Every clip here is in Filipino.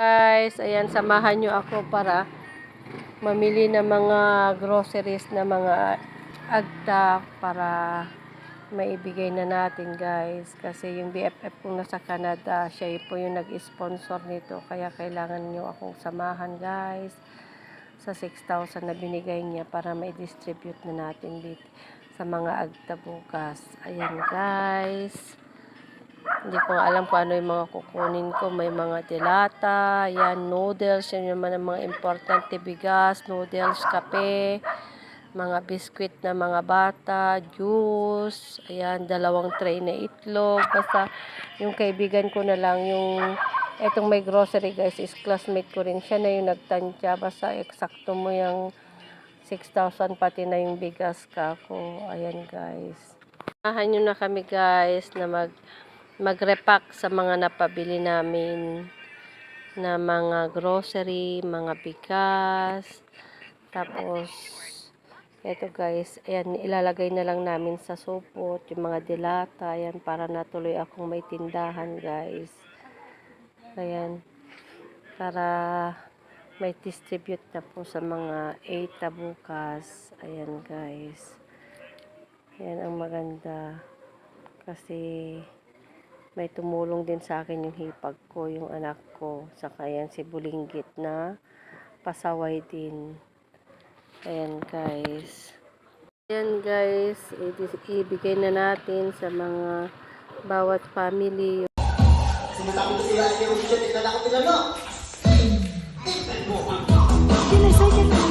Guys, ayan, samahan nyo ako para mamili ng mga groceries na mga agta para maibigay na natin guys. Kasi yung BFF kong nasa Canada, siya po yung nag-sponsor nito. Kaya kailangan nyo akong samahan guys sa 6,000 na binigay niya para may distribute na natin dito sa mga agta bukas. Ayan guys. Hindi ko alam kung ano yung mga kukunin ko. May mga dilata, yan, noodles, yan yung mga, mga importante, bigas, noodles, kape, mga biskwit na mga bata, juice, ayan, dalawang tray na itlog. Basta yung kaibigan ko na lang, yung etong may grocery guys, is classmate ko rin. Siya na yung nagtansya. Basta eksakto mo yung 6,000 pati na yung bigas ka ko. Ayan guys. Samahan nyo na kami guys na mag mag-repack sa mga napabili namin na mga grocery, mga bigas. Tapos, eto guys, ayan, ilalagay na lang namin sa supot, yung mga dilata, ayan, para natuloy akong may tindahan guys. Ayan, para may distribute na po sa mga 8 na bukas. Ayan guys. Ayan ang maganda. Kasi, may tumulong din sa akin yung hipag ko, yung anak ko. Saka yan si Bulinggit na pasaway din. Ayan guys. Ayan guys, i- ibigay na natin sa mga bawat family. O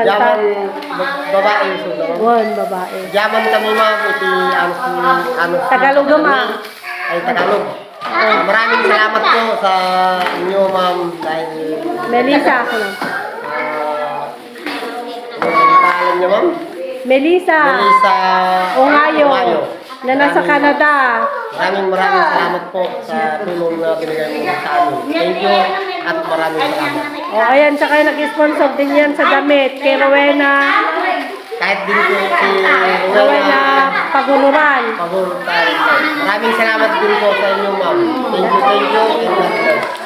Yaman bab- babae sulo. One babae. Yaman kami ma'am iti ano si ano Tagalog naman. Ay Tagalog. Ah, maraming salamat po sa inyo ma'am dahil Melissa ako lang. ah ano ang pangalan niyo ma'am? Melissa. Melissa Ongayo. Ongayo. Na nasa Canada. Maraming maraming salamat po sa tulong na binigay mo sa amin. Thank you at maraming salamat. O ayan, tsaka nag-sponsor din yan sa damit. Kay Rowena. Kahit din po si Rowena Paguluran. Pagul tayo. Maraming salamat din po sa inyo ma'am. Thank you, thank you. God bless.